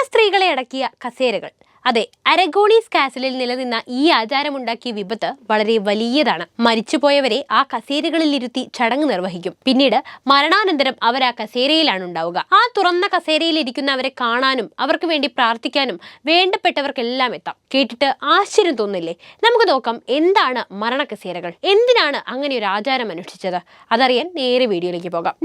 കന്യാസ്ത്രീകളെ അടക്കിയ കസേരകൾ. അതെ അരഗോണീസ് കാസലിൽ നിലനിന്ന ഈ ആചാരമുണ്ടാക്കിയ വിപത്ത് വളരെ വലിയതാണ്. മരിച്ചുപോയവരെ ആ കസേരകളിൽ ഇരുത്തി ചടങ്ങ് നിർവഹിക്കും. പിന്നീട് മരണാനന്തരം അവർ ആ കസേരയിലാണ് ഉണ്ടാവുക ആ തുറന്ന കസേരയിൽ ഇരിക്കുന്നവരെ കാണാനും അവർക്ക് വേണ്ടി പ്രാർത്ഥിക്കാനും വേണ്ടപ്പെട്ടവർക്കെല്ലാം എത്താം. കേട്ടിട്ട് ആശ്ചര്യം തോന്നില്ലേ? നമുക്ക് നോക്കാം എന്താണ് മരണ കസേരകൾ? എന്തിനാണ് അങ്ങനെ ഒരു ആചാരം അനുഷ്ഠിച്ചത്? അതറിയാൻ നേരെ വീഡിയോയിലേക്ക് പോകാം.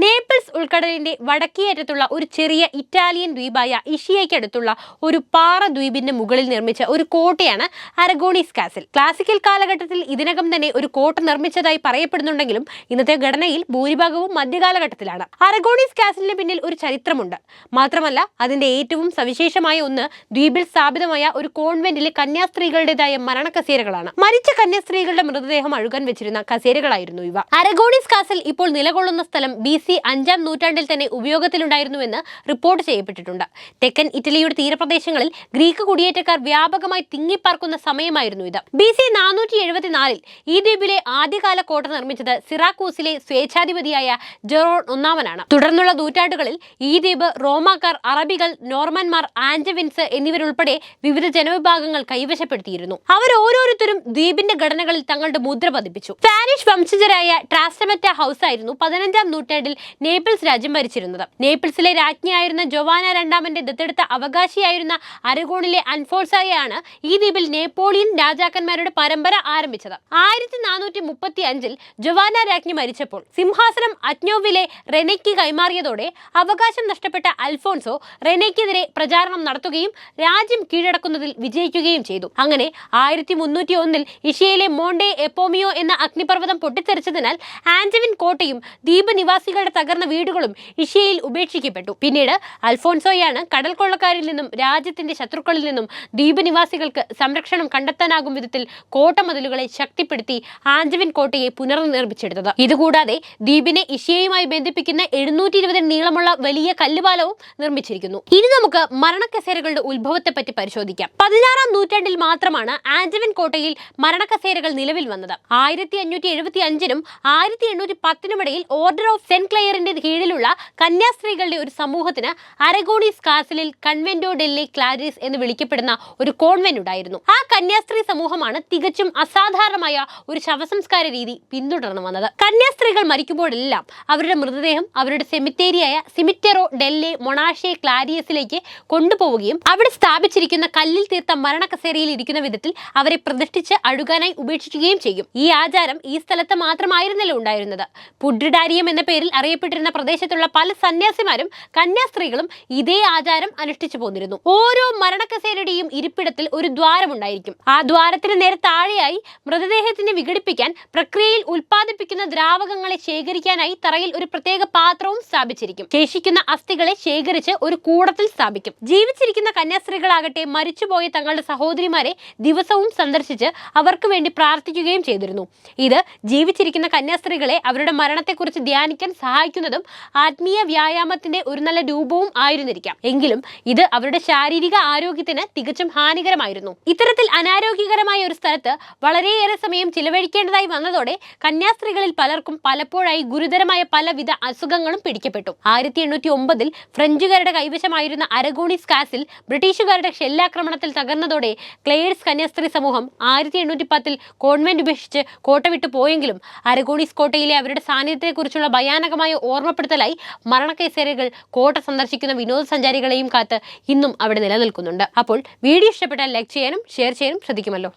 നേപ്പിൾസ് ഉൾക്കടലിന്റെ വടക്കേ അറ്റത്തുള്ള ഒരു ചെറിയ ഇറ്റാലിയൻ ദ്വീപായ ഇഷിയയ്ക്കടുത്തുള്ള ഒരു പാറ ദ്വീപിന്റെ മുകളിൽ നിർമ്മിച്ച ഒരു കോട്ടയാണ് അരഗോണീസ് കാസിൽ. ക്ലാസിക്കൽ കാലഘട്ടത്തിൽ ഇതിനകം തന്നെ ഒരു കോട്ട നിർമ്മിച്ചതായി പറയപ്പെടുന്നുണ്ടെങ്കിലും ഇന്നത്തെ ഘടനയിൽ ഭൂരിഭാഗവും മധ്യകാലഘട്ടത്തിലാണ്. അരഗോണീസ് കാസിലിന് പിന്നിൽ ഒരു ചരിത്രമുണ്ട്. മാത്രമല്ല അതിന്റെ ഏറ്റവും സവിശേഷമായ ഒന്ന് ദ്വീപിൽ സ്ഥാപിതമായ ഒരു കോൺവെന്റിലെ കന്യാസ്ത്രീകളുടേതായ മരണ കസേരകളാണ് മരിച്ച കന്യാസ്ത്രീകളുടെ മൃതദേഹം അഴുകാൻ വെച്ചിരുന്ന കസേരകളായിരുന്നു ഇവ. അരഗോണീസ് കാസിൽ ഇപ്പോൾ നിലകൊള്ളുന്ന സ്ഥലം ബി സി അഞ്ചാം നൂറ്റാണ്ടിൽ തന്നെ ഉപയോഗത്തിലുണ്ടായിരുന്നുവെന്ന് റിപ്പോർട്ട് ചെയ്യപ്പെട്ടിട്ടുണ്ട്. തെക്കൻ ഇറ്റലിയുടെ തീരപ്രദേശങ്ങളിൽ ഗ്രീക്ക് കുടിയേറ്റക്കാർ വ്യാപകമായി തിങ്ങിപ്പാർക്കുന്ന സമയമായിരുന്നു ഇത്. ബി സി നാനൂറ്റി എഴുപത്തിനാലിൽ ഈ ദ്വീപിലെ ആദ്യകാല കോട്ട നിർമ്മിച്ചത് സിറാക്കൂസിലെ സ്വേച്ഛാധിപതിയായ ജെറോൺ ഒന്നാമനാണ്. തുടർന്നുള്ള നൂറ്റാണ്ടുകളിൽ ഈ ദ്വീപ് റോമാക്കാർ അറബികൾ നോർമന്മാർ ആൻജവിൻസ് എന്നിവരുൾപ്പെടെ വിവിധ ജനവിഭാഗങ്ങൾ കൈവശപ്പെടുത്തിയിരുന്നു. അവർ ഓരോരുത്തരും ദ്വീപിന്റെ ഘടനകളിൽ തങ്ങളുടെ മുദ്ര പതിപ്പിച്ചു. സ്പാനിഷ് വംശജരായ ട്രാസ്റ്റമറ്റ ഹൗസ് ആയിരുന്നു പതിനഞ്ചാം നൂറ്റാണ്ടിൽ നേപ്പിൾസ് രാജ്യം ഭരിച്ചിരുന്നത്. നേപ്പിൾസിലെ രാജ്ഞിയായിരുന്ന ജൊവാന രണ്ടാമന്റെ ദത്തെടുത്ത അവകാശിയായിരുന്ന അരഗോണിലെ അൻഫോൾസായാണ് ഈ ദ്വീപിൽ നേപ്പോളിയൻ രാജാക്കന്മാരുടെ പരമ്പര ആരംഭിച്ചത്. ആയിരത്തി നാനൂറ്റി മുപ്പത്തി അഞ്ചിൽ ജൊവാന രാജ്ഞി മരിച്ചപ്പോൾ സിംഹാസനം അജ്ഞോവിലെ റെനയ്ക്ക് കൈമാറിയതോടെ അവകാശം നഷ്ടപ്പെട്ട അൽഫോൺസോ റെനയ്ക്കെതിരെ പ്രചാരണം നടത്തുകയും രാജ്യം കീഴടക്കുന്നതിൽ വിജയിക്കുകയും ചെയ്തു. അങ്ങനെ ആയിരത്തി മുന്നൂറ്റി ഒന്നിൽ ഇഷ്യയിലെ മോണ്ടെ എപ്പോമിയോ എന്ന അഗ്നിപർവതം പൊട്ടിത്തെറിച്ചതിനാൽ ആൻജവിൻ കോട്ടയും ദ്വീപ് നിവാസികളുടെ തകർന്ന വീടുകളും ഇഷ്യയിൽ ഉപേക്ഷിക്കപ്പെട്ടു. പിന്നീട് അൽഫോൺസോയാണ് കടൽ കൊള്ളക്കാരിൽ നിന്നും രാജ്യത്തിന്റെ ശത്രുക്കളിൽ നിന്നും ദ്വീപ് നിവാസികൾക്ക് സംരക്ഷണം കണ്ടെത്താനാകും വിധത്തിൽ കോട്ടമതിലുകളെ ശക്തിപ്പെടുത്തി ആഞ്ചവിൻ കോട്ടയെ പുനർനിർമ്മിച്ചെടുത്തത്. ഇതുകൂടാതെ ദ്വീപിനെ ഇഷ്യയുമായി ബന്ധിപ്പിക്കുന്ന എഴുന്നൂറ്റി ഇരുപത് നീളമുള്ള വലിയ കല്ലുപാലവും നിർമ്മിച്ചിരിക്കുന്നു. ഇനി നമുക്ക് മരണക്കസേരകളുടെ ഉത്ഭവത്തെ പറ്റി പരിശോധിക്കാം. പതിനാറാം നൂറ്റാണ്ടിൽ മാത്രമാണ് ആഞ്ചവൻ കോട്ടയിൽ മരണക്കസേരകൾ നിലവിൽ വന്നത്. ആയിരത്തി അഞ്ഞൂറ്റി എഴുപത്തി അഞ്ചിനും ആയിരത്തി എണ്ണൂറ്റി പത്തിനുമിടയിൽ ഓർഡർ ഓഫ് സെന്റ് ക്ലെയറിന്റെ കീഴിലുള്ള കന്യാസ്ത്രീകളുടെ ഒരു സമൂഹത്തിന് അരഗോണീസ് കാസലിൽ കൺവെന്റോ ഡെല്ലി ക്ലാരിസ് എന്ന് വിളിക്കപ്പെടുന്ന ഒരു കോൺവെന്റ് ഉണ്ടായിരുന്നു. ആ കന്യാസ്ത്രീ സമൂഹമാണ് തികച്ചും അസാധാരണമായ ഒരു ശവസംസ്കാര രീതി പിന്തുടർന്നു വന്നത്. കന്യാസ്ത്രീകൾ മരിക്കുമ്പോഴെല്ലാം അവരുടെ മൃതദേഹം അവരുടെ സെമിത്തേരിയായ സിമിറ്റെറോ ഡെല്ലെ മൊണാഷെ ക്ലാരിയസിലേക്ക് കൊണ്ടുപോവുകയും അവിടെ സ്ഥാപിച്ചിരിക്കുന്ന കല്ലിൽ തീർത്ത മരണക്കസേരയിൽ ഇരിക്കുന്ന വിധത്തിൽ അവരെ പ്രതിഷ്ഠിച്ച് അഴുകാനായി ഉപേക്ഷിക്കുകയും ചെയ്യും. ഈ ആചാരം ഈ സ്ഥലത്ത് മാത്രമായിരുന്നല്ലോ ഉണ്ടായിരുന്നത്. പുഡ്രിഡാരിയം എന്ന പേരിൽ അറിയപ്പെട്ടിരുന്ന പ്രദേശത്തുള്ള പല സന്യാസിമാരും കന്യാസ്ത്രീകളും ഇതേ ആചാരം അനുഷ്ഠിച്ചു പോന്നിരുന്നു. ഓരോ മരണക്കസേരയുടെയും ഇരിപ്പിടത്തിൽ ഒരു ദ്വാരമുണ്ടായിരിക്കും. ആ ദ്വാരത്തിന് നേരെ താഴെയായി മൃതദേഹത്തിനെ വിഘടിപ്പിക്കാൻ പ്രക്രിയയിൽ ഉൽപ്പാദിപ്പിക്കുന്ന ദ്രാവകങ്ങളെ ശേഖരിക്കാനായി തറയിൽ ഒരു പ്രത്യേക പാത്രവും സ്ഥാപിച്ചിരിക്കും. ശേഷിക്കുന്ന അസ്ഥികളെ ശേഖരിച്ച് ഒരു കൂടത്തിൽ സ്ഥാപിക്കും. ജീവിച്ചിരിക്കുന്ന കന്യാസ്ത്രീകളാകട്ടെ മരിച്ചുപോയ തങ്ങളുടെ സഹോദരിമാരെ ദിവസവും സന്ദർശിച്ച് അവർക്ക് വേണ്ടി പ്രാർത്ഥിക്കുകയും ചെയ്തിരുന്നു. ഇത് ജീവിച്ചിരിക്കുന്ന കന്യാസ്ത്രീകളെ അവരുടെ മരണത്തെക്കുറിച്ച് ധ്യാനിക്കാൻ സഹായിക്കുന്നതും ആത്മീയ വ്യായാമത്തിന്റെ ഒരു നല്ല രൂപവും ആയിരുന്നിരിക്കാം. എങ്കിലും ഇത് അവരുടെ ശാരീരിക ആരോഗ്യത്തിന് തികച്ചും ഹാനികരമായിരുന്നു. ഇത്തരത്തിൽ അനാരോഗ്യകരമായ ഒരു സ്ഥലത്ത് വളരെയേറെ സമയം ചിലവഴിക്കേണ്ടതായി വന്നതോടെ കന്യാസ്ത്രീകളിൽ പലർക്കും പലപ്പോഴായി ഗുരുതരമായ പലവിധ അസുഖങ്ങളും പിടിക്കപ്പെട്ടു. ആയിരത്തി എണ്ണൂറ്റി ഒമ്പതിൽ ഫ്രഞ്ചുകാരുടെ കൈവശമായിരുന്ന അരഗോണിസ് കാസിൽ ബ്രിട്ടീഷുകാരുടെ ഷെല്ലാക്രമണത്തിൽ തകർന്നതോടെ ക്ലെയർസ് കന്യാസ്ത്രീ സമൂഹം ആയിരത്തി എണ്ണൂറ്റി പത്തിൽ കോൺവെന്റ് ഉപേക്ഷിച്ച് കോട്ട വിട്ടു പോയെങ്കിലും അരഗോണിസ് കോട്ടയിലെ അവരുടെ സാന്നിധ്യത്തെക്കുറിച്ചുള്ള ഭയാനകമായ ഓർമ്മപ്പെടുത്തലായി മരണക്കേസേരകൾ കോട്ട സന്ദർശിക്കുന്ന വിനോദസഞ്ചാരികളെയും കാത്ത് ഇന്നും അവിടെ നിലനിൽക്കുന്നുണ്ട്. അപ്പോൾ വീഡിയോ ഇഷ്ടപ്പെട്ടാൽ ലൈക്ക് ചെയ്യാനും ഷെയർ ചെയ്യാനും ശ്രദ്ധിക്കുമല്ലോ.